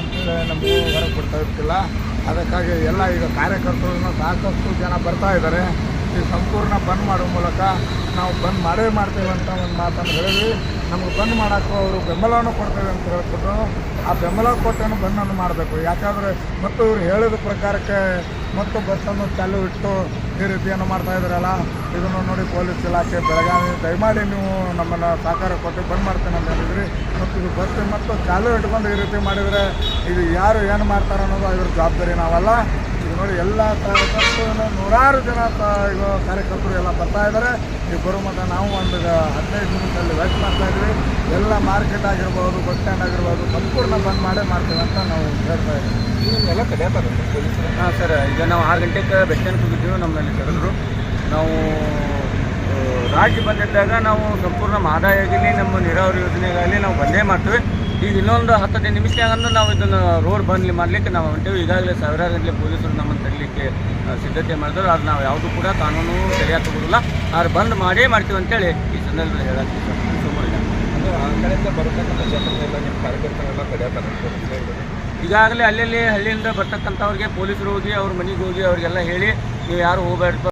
ಅಂತೇಳಿ ನಮಗೂ ಹೊರಗೆ ಬಿಡ್ತಾ ಇರ್ತಿಲ್ಲ. ಅದಕ್ಕಾಗಿ ಎಲ್ಲ ಈಗ ಕಾರ್ಯಕರ್ತರು ಸಾಕಷ್ಟು ಜನ ಬರ್ತಾ ಇದ್ದಾರೆ. ಈ ಸಂಪೂರ್ಣ ಬಂದ್ ಮಾಡೋ ಮೂಲಕ ನಾವು ಬಂದ್ ಮಾಡೇ ಮಾಡ್ತೇವೆ ಅಂತ ಒಂದು ಮಾತನ್ನು ಹೇಳಿ ನಮ್ಗೆ ಬಂದ್ ಮಾಡೋಕ್ಕೂ ಅವರು ಬೆಂಬಲವನ್ನು ಕೊಡ್ತೇವೆ ಅಂತ ಹೇಳ್ಬಿಟ್ಟು ಆ ಬೆಂಬಲ ಕೊಟ್ಟನ್ನು ಬಂದನ್ನು ಮಾಡಬೇಕು. ಯಾಕಂದರೆ ಮತ್ತು ಇವರು ಹೇಳಿದ ಪ್ರಕಾರಕ್ಕೆ ಮತ್ತು ಬಸ್ಸನ್ನು ಚಾಲು ಇಟ್ಟು ಈ ರೀತಿಯನ್ನು ಮಾಡ್ತಾ ಇದ್ದಾರಲ್ಲ, ಇದನ್ನು ನೋಡಿ ಪೊಲೀಸ್ ಇಲಾಖೆ ಬೆಳಗಾವಿ, ದಯಮಾಡಿ ನೀವು ನಮ್ಮನ್ನು ಸಹಕಾರ ಕೊಟ್ಟು ಬಂದ್ ಮಾಡ್ತೇನೆ ಅಂತ ಹೇಳಿದ್ರಿ. ಮತ್ತು ಇದು ಬಸ್ ಮತ್ತು ಚಾಲು ಇಟ್ಕೊಂಡು ಈ ರೀತಿ ಮಾಡಿದರೆ ಇದು ಯಾರು ಏನು ಮಾಡ್ತಾರೆ ಅನ್ನೋದು ಅದ್ರ ಜವಾಬ್ದಾರಿ ನಾವಲ್ಲ. ನೋಡಿ ಎಲ್ಲ ಕಾರ್ಯಕರ್ತರು ನೂರಾರು ಜನ ಕಾರ್ಯಕರ್ತರು ಎಲ್ಲ ಬರ್ತಾ ಇದ್ದಾರೆ. ಈಗ ಬರೋ ಮಟ್ಟ ನಾವು ಒಂದು ಹದಿನೈದು ನಿಮಿಷದಲ್ಲಿ ವೆಯ್ಟ್ ಮಾಡ್ತಾ ಇದ್ದೀವಿ ಎಲ್ಲ ಮಾರ್ಕೆಟ್ ಆಗಿರ್ಬೋದು ಬಸ್ ಸ್ಟ್ಯಾಂಡ್ ಆಗಿರ್ಬೋದು ಸಂಪೂರ್ಣ ಬಂದ್ ಮಾಡೇ ಮಾಡ್ತೇವೆ ಅಂತ ನಾವು ಹೇಳ್ತಾ ಇದ್ದೀವಿ. ಎಲ್ಲ ಪೊಲೀಸರು? ಹಾಂ ಸರ್ ಈಗ ನಾವು ಆರು ಗಂಟೆಗೆ ಬಸ್ ಸ್ಟ್ಯಾಂಡ್ ಹೋಗಿದ್ದೀವಿ ನಮ್ಮಲ್ಲಿ ಕರೆದ್ರು ನಾವು ರಾಜ್ಯ ಬಂದಿದ್ದಾಗ ನಾವು ಸಂಪೂರ್ಣ ಮಹದಾಯಿ ಆಗಲಿ ನಮ್ಮ ನೀರಾವರಿ ಯೋಜನೆಗಾಗಲಿ ನಾವು ಬಂದೇ ಮಾಡ್ತೀವಿ. ಈಗ ಇನ್ನೊಂದು ಹತ್ತು ಹದಿನೈದು ನಿಮಿಷನಾಗಂದ್ರೆ ನಾವು ಇದನ್ನು ರೋಡ್ ಬಂದ್ಲಿ ಮಾಡಲಿಕ್ಕೆ ನಾವು ಹೊಂಟೇವಿ. ಈಗಾಗಲೇ ಸಾವಿರಾರು ಗಂಟಲೆ ಪೊಲೀಸರು ನಮ್ಮನ್ನು ತರಲಿಕ್ಕೆ ಸಿದ್ಧತೆ ಮಾಡಿದ್ರು. ಅದು ನಾವು ಯಾವುದು ಕೂಡ ಕಾನೂನು ಸರಿಯಾಗಿ ತಗೋದಿಲ್ಲ ಆದ್ರೆ ಬಂದ್ ಮಾಡೇ ಮಾಡ್ತೀವಿ ಅಂತೇಳಿ ಈ ಸಂದರ್ಭದಲ್ಲಿ ಹೇಳಕ್ಕೆ ಕಡೆಯಿಂದ ಬರತಕ್ಕಂಥ ಜನರನ್ನೆಲ್ಲ ನಿಮ್ಮ ಕಾರ್ಯಕರ್ತರೆಲ್ಲ ತಡೆಯತ್ತಾರೆ ಈಗಾಗಲೇ ಅಲ್ಲಲ್ಲಿ ಹಳ್ಳಿಯಿಂದ ಬರ್ತಕ್ಕಂಥವ್ರಿಗೆ ಪೊಲೀಸರು ಹೋಗಿ ಅವ್ರ ಮನೆಗೆ ಹೋಗಿ ಅವ್ರಿಗೆಲ್ಲ ಹೇಳಿ ನೀವು ಯಾರು ಹೋಗಬೇಡ್ದು